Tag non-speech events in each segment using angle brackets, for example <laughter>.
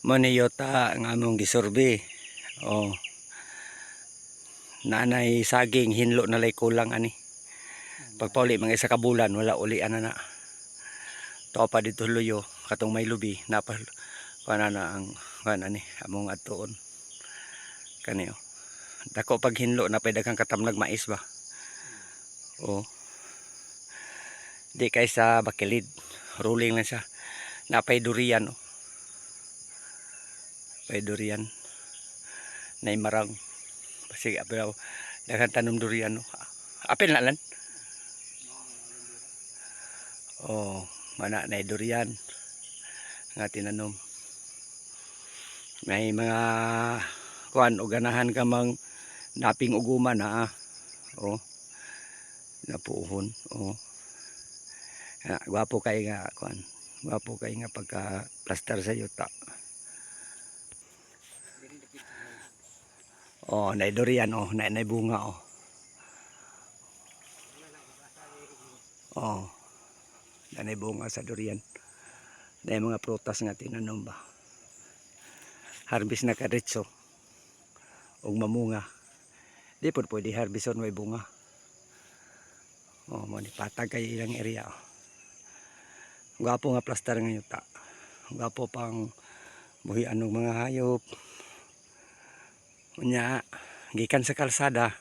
maniyota nga among gisurbi. Oh. Nanay saging hinlo na lay kulang ani. Pagpauli mga isa ka bulan wala uli ana na. To pa dito luyo katong may lubi napa kana na ang kana ni among atuon. Kani oh. Dako pag hinlo na pwede kang katamnag mais ba. Oh. Di kay sa bakilid. Rolling lang siya. Napay durian oh. Napay durian. Nay marang. Sige, apel daghang tanom durian no. Apel na lan. Oh, mana nay durian nga tinanom. May mga kuan o ganahan ka mang naping uguman na ah. Oh. Napuhon. Oh. Ya, gwapo kay nga kuan. Gwapo kay nga pagka plaster sa yuta. Oh, nay durian oh, nay nay bunga oh. Oh. Nay bunga sa durian. Nay mga prutas nga tinanom ba. Harvest na karitso. Og mamunga. Di po pwede harveston may bunga. Oh, mo ni patag kay ilang area. Oh. Gwapo nga plaster nga yuta. Gwapo pang buhi anong mga hayop. Unya, gikan sa kalsada,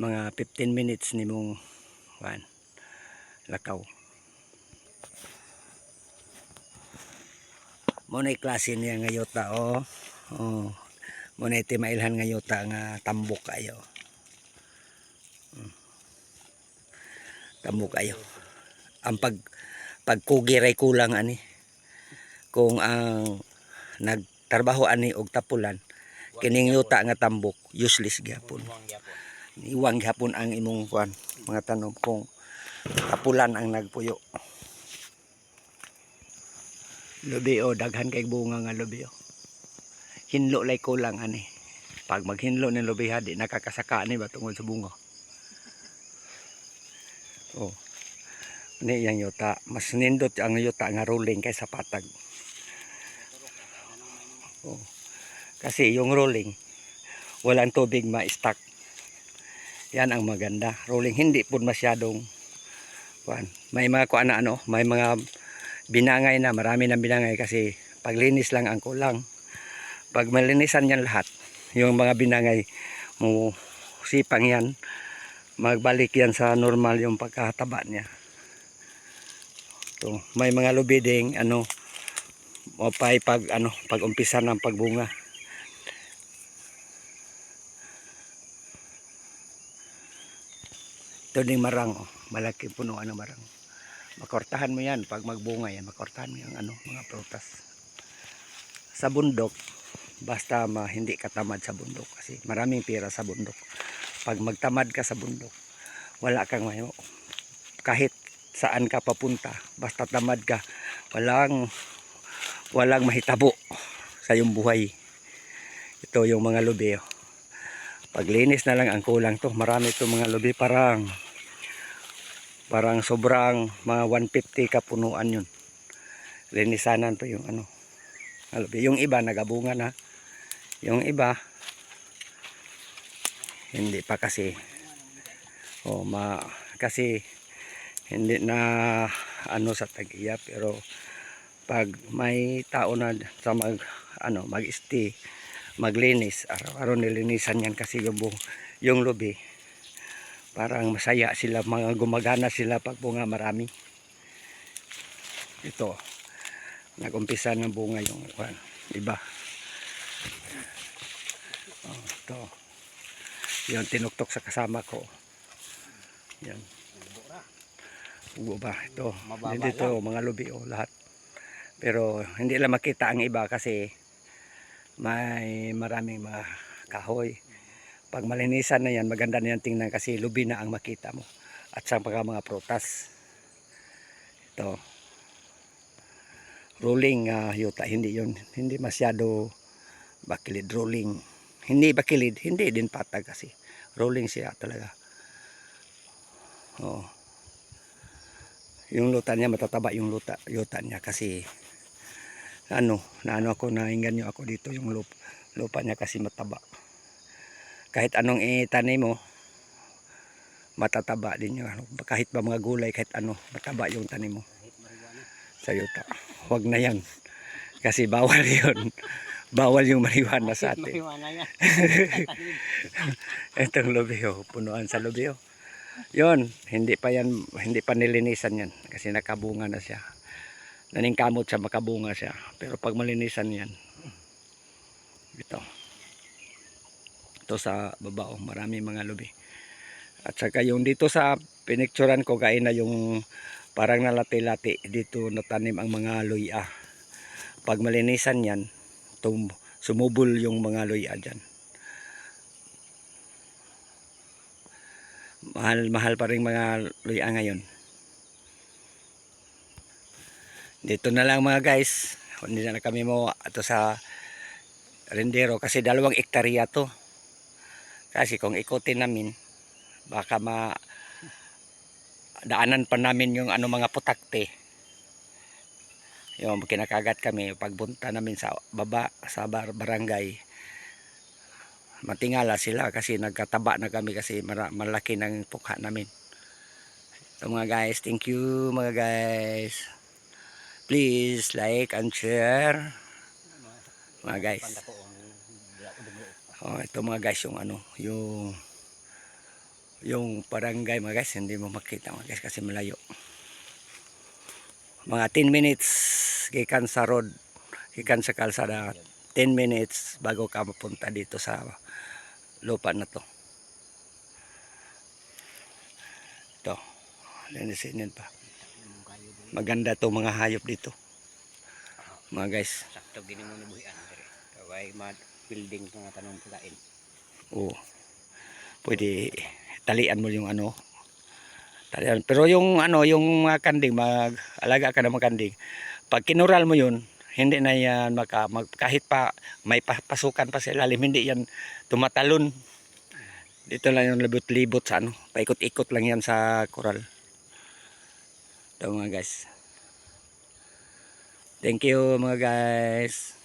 mga 15 minutes ni mong wan, lakaw. Muna klase niya nga yuta, oh. oh. Muna iti mailhan nga nga tambok kayo. Mm. Tambok kayo. Ang pag pagkugiray kulang ani. Kung ang nagtrabaho ani og tapulan, kining yuta nga tambok useless gyapon. Iwang gyapon ang imong kuan mga tanom kung tapulan ang nagpuyo. Lubi o daghan kay bunga nga lubi o hinlo lay kulang ani. Pag maghinlo ni lubi ha di nakakasaka ni ba tungod sa bunga? Oh. Ni yang yuta mas nindot ang yuta nga rolling kaysa patag. Oh kasi yung rolling, walang tubig ma-stack. Yan ang maganda. Rolling hindi po masyadong kuan. May mga kuan ano, may mga binangay na, marami ng binangay kasi paglinis lang ang kulang. Pag malinisan yan lahat, yung mga binangay mo sipang yan, magbalik yan sa normal yung pagkataba niya. To, may mga lubiding ano, o pag ano, pag umpisa ng pagbunga. Ito ding marang, oh. malaki punuan ng marang. Makortahan mo yan pag magbunga yan, makortahan mo yung ano, mga prutas. Sa bundok, basta ma, hindi ka tamad sa bundok kasi maraming pira sa bundok. Pag magtamad ka sa bundok, wala kang may kahit saan ka papunta, basta tamad ka, walang walang mahitabo sa iyong buhay. Ito yung mga lubi. Oh. Paglinis na lang ang kulang to. Marami to mga lubi parang parang sobrang mga 150 kapunuan yun. Linisanan to yung ano. Yung iba nagabunga na. Yung iba hindi pa kasi oh ma kasi hindi na ano sa tag-iya pero pag may tao na sa mag ano mag-stay maglinis araw-araw nilinisan yan kasi yung yung lobby parang masaya sila mga gumagana sila pag bunga marami. Ito nagumpisa ng bunga yung kwan, iba. Oh, ito. Yung tinuktok sa kasama ko. Yan. Ugo ba? Ito. Mababa dito mga lubi oh, lahat. Pero hindi lang makita ang iba kasi may maraming mga kahoy. Pag malinisan na yan, maganda na yan tingnan kasi lubi na ang makita mo. At sa mga mga prutas. Ito. Rolling ah, yuta, hindi yun. Hindi masyado bakilid. Rolling. Hindi bakilid, hindi din patag kasi. Rolling siya talaga. Oh. Yung luta niya matataba yung luta, yuta niya kasi ano, na ano ako, naingan nyo ako dito yung lupa, lupa niya kasi mataba. Kahit anong itanim mo, matataba din yun. Ano, Kahit ba mga gulay, kahit ano, mataba yung tanim mo Kahit marijuana. sa yuta. Huwag na yan. Kasi bawal <laughs> yun. bawal yung marijuana sa atin. <laughs> Itong lobeo, punuan sa lobeo. Yon, hindi pa yan, hindi pa nilinisan yan kasi nakabunga na siya. Naningkamot siya, makabunga siya. Pero pag malinisan yan, ito. Ito sa baba, oh, marami mga lobi. At saka yung dito sa pinicturan ko, kain na yung parang nalati-lati. Dito natanim ang mga luya. Pag malinisan yan, tum sumubol yung mga luya dyan. mahal mahal pa rin mga luya ngayon dito na lang mga guys hindi na kami mo ato sa rendero kasi dalawang ektarya to kasi kung ikutin namin baka ma daanan pa namin yung ano mga putakte yung kinakagat kami pagbunta namin sa baba sa bar barangay matingala sila kasi nagkataba na kami kasi malaki ng pukha namin. So mga guys, thank you mga guys. Please like and share. Mga guys. Panda ko ang dumuo. Oh, ito mga guys yung ano, yung yung barangay mga guys, hindi mo makita mga guys kasi malayo. Mga 10 minutes gikan sa road, gikan sa kalsada, 10 minutes bago ka mapunta dito sa lupa na to. Ito, linisinin pa. Maganda to mga hayop dito. Mga guys, Sakto gini mo nabuhian. Kaway ma building nga tanong pulain. Oo. Pwede talian mo yung ano. Talian. Pero yung ano, yung mga kanding, mag-alaga ka ng mga kanding. Pag kinural mo yun, hindi na yan maka, mag, kahit pa may pa- pasukan pa sa ilalim, hindi yan tumatalon. Dito lang yung libot-libot sa ano. Paikot-ikot lang yan sa koral. Ito mga guys. Thank you mga guys.